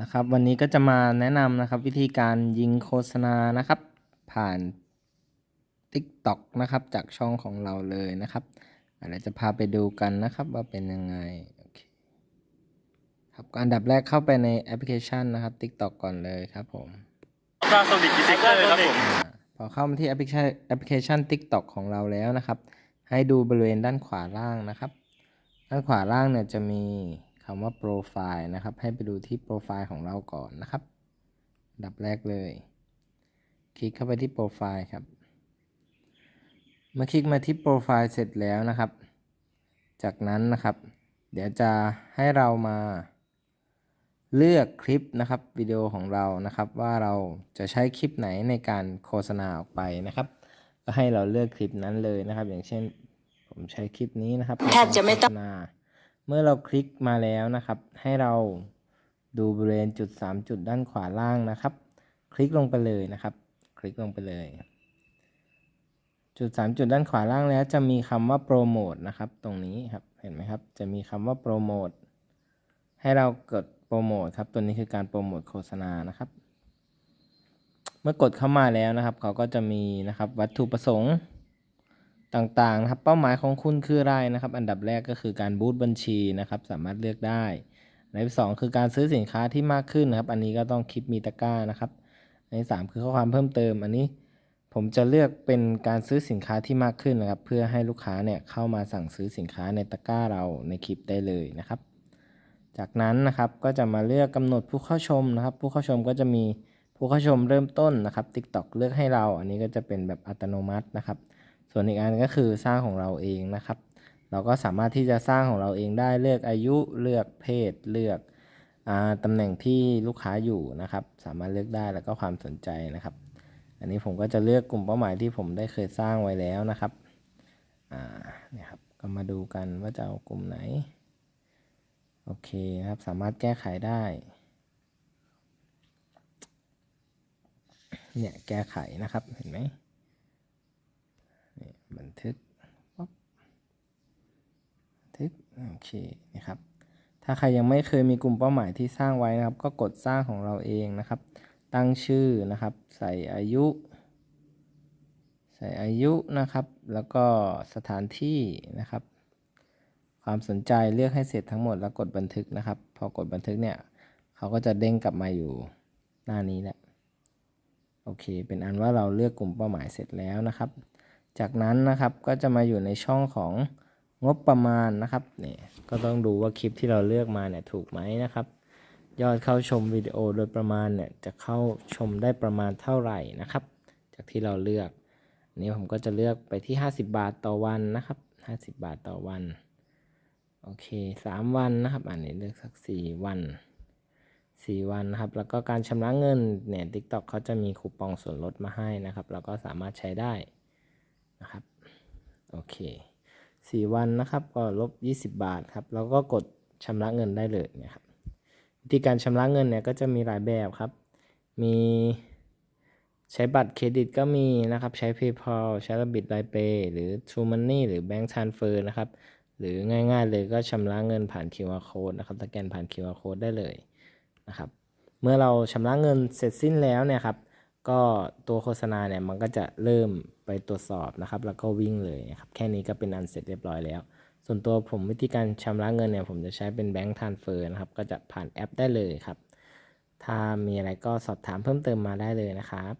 นะครับ วันนี้ก็จะมาแนะนำนะครับ วิธีการยิงโฆษณานะครับ ผ่าน TikTok นะครับ จากช่องของเราเลยนะครับอะเดี๋ยวจะพาไปดูกันนะครับว่าเป็นยังไงโอเคครับก็อันดับแรกเข้าไปในแอปพลิเคชันนะครับ TikTok ก่อนเลยครับผมสร้างโซนิกดิเทคเตอร์ครับผมอ่าพอเข้ามาที่แอปพลิเคชันแอปพลิเคชัน TikTok ของเราแล้วนะครับ ให้ดูบริเวณด้านขวาล่างนะครับ ด้านขวาล่างเนี่ยจะมี คำว่าโปรไฟล์นะครับ ให้ไปดูที่โปรไฟล์ของเราก่อนนะครับอันดับแรกเลย คลิกเข้าไปที่โปรไฟล์ครับ เมื่อคลิกมาที่โปรไฟล์เสร็จแล้วนะครับ จากนั้นนะครับ เดี๋ยวจะให้เรามา เลือกคลิปนะครับวิดีโอของเรานะครับ ว่าเราจะใช้คลิปไหนในการโฆษณาออกไปนะครับ ก็ให้เราเลือกคลิปนั้นเลยนะครับ อย่างเช่น ผมใช้คลิปนี้นะครับแทบจะไม่ต้อง เมื่อเราคลิกมาแล้วนะครับ ให้เราดูบริเวณจุด 3 จุดด้านขวาล่างนะครับ คลิกลงไปเลยนะครับ คลิกลงไปเลย จุด 3 จุดด้านขวาล่างแล้ว จะมีคำว่าโปรโมทนะครับ ตรงนี้ครับเห็นไหมครับ จะมีคำว่าโปรโมทให้เรากดโปรโมทครับ ตัวนี้คือการโปรโมทโฆษณานะครับ เมื่อกดเข้ามาแล้วนะครับ เขาก็จะมีนะครับวัตถุประสงค์ ต่างๆนะครับเป้าหมายของคุณคืออะไรนะครับ อันดับแรกก็คือการบูตบัญชีนะครับสามารถเลือกได้อันดับที่สองคือการซื้อสินค้าที่มากขึ้นนะครับ อันนี้ก็ต้องคลิปมีตะกร้านะครับอันที่สามคือข้อความเพิ่มเติม อันนี้ผมจะเลือกเป็นการซื้อสินค้าที่มากขึ้นนะครับ เพื่อให้ลูกค้าเนี่ยเข้ามาสั่งซื้อสินค้าในตะกร้าเราในคลิปได้เลยนะครับ จากนั้นนะครับก็จะมาเลือกกำหนดผู้เข้าชมนะครับ ผู้เข้าชมก็จะมีผู้เข้าชมเริ่มต้นนะครับ TikTok เลือกให้เรา อันนี้ก็จะเป็นแบบอัตโนมัตินะครับ ส่วนอีกอันก็คือสร้างของเราเองนะครับ เราก็สามารถที่จะสร้างของเราเองได้เลือกอายุเลือกเพศเลือกอตำแหน่งที่ลูกค้าอยู่นะครับ สามารถเลือกได้แล้วก็ความสนใจนะครับ อันนี้ผมก็จะเลือกกลุ่มเป้าหมายที่ผมได้เคยสร้างไว้แล้วนะครับนี่ครับก็มาดูกันว่าจะเอากลุ่มไหนโอเคนะครับสามารถแก้ไขได้เนี่ยแก้ไขนะครับเห็นไหม บันทึกป๊อบบันทึกโอเคนะครับ ถ้าใครยังไม่เคยมีกลุ่มเป้าหมายที่สร้างไว้นะครับ ก็กดสร้างของเราเองนะครับ ตั้งชื่อนะครับ ใส่อายุ ใส่อายุนะครับ แล้วก็สถานที่นะครับ ความสนใจเลือกให้เสร็จทั้งหมดแล้วกดบันทึกนะครับ พอกดบันทึกเนี่ยเขาก็จะเด้งกลับมาอยู่หน้านี้แหละโอเค เป็นอันว่าเราเลือกกลุ่มเป้าหมายเสร็จแล้วนะครับ จากนั้นนะครับก็จะมาอยู่ในช่องของงบประมาณนะครับเนี่ยก็ต้องดูว่าคลิปที่เราเลือกมาเนี่ยถูกไหมนะครับ ยอดเข้าชมวิดีโอโดยประมาณเนี่ยจะเข้าชมได้ประมาณเท่าไหร่นะครับ จากที่เราเลือกนี้ผมก็จะเลือกไปที่ 50 บาทต่อวันนะครับ 50 บาทต่อวันโอเคสามวันนะครับ อันนี้เลือกสักสี่วันสี่วันนะครับ แล้วก็การชำระเงินเนี่ย TikTok เขาจะมีคูปองส่วนลดมาให้นะครับเราก็สามารถใช้ได้ นะครับโอเคสี่วันนะครับก็ลบ 20 บาทครับแล้วก็กดชำระเงินได้เลยเนี่ยครับวิธีการชำระเงินเนี่ยก็จะมีหลายแบบครับ มีใช้บัตรเครดิตก็มีนะครับ ใช้ PayPal ใช้ระบิดไลเปหรือ True Money หรือ Bank Transfer นะครับ หรือง่ายๆเลยก็ชำระเงินผ่าน QR Code นะครับสแกนผ่าน QR Code ได้เลยนะครับ เมื่อเราชำระเงินเสร็จสิ้นแล้วเนี่ยครับ ก็ตัวโฆษณาเนี่ยมันก็จะเริ่มไปตรวจสอบนะครับ แล้วก็วิ่งเลยนะครับแค่นี้ก็เป็นอันเสร็จเรียบร้อยแล้ว ส่วนตัวผมวิธีการชำระเงินเนี่ยผมจะใช้เป็นแบงก์ทานเฟอร์นะครับ ก็จะผ่านแอปได้เลยครับ ถ้ามีอะไรก็สอบถามเพิ่มเติมมาได้เลยนะครับ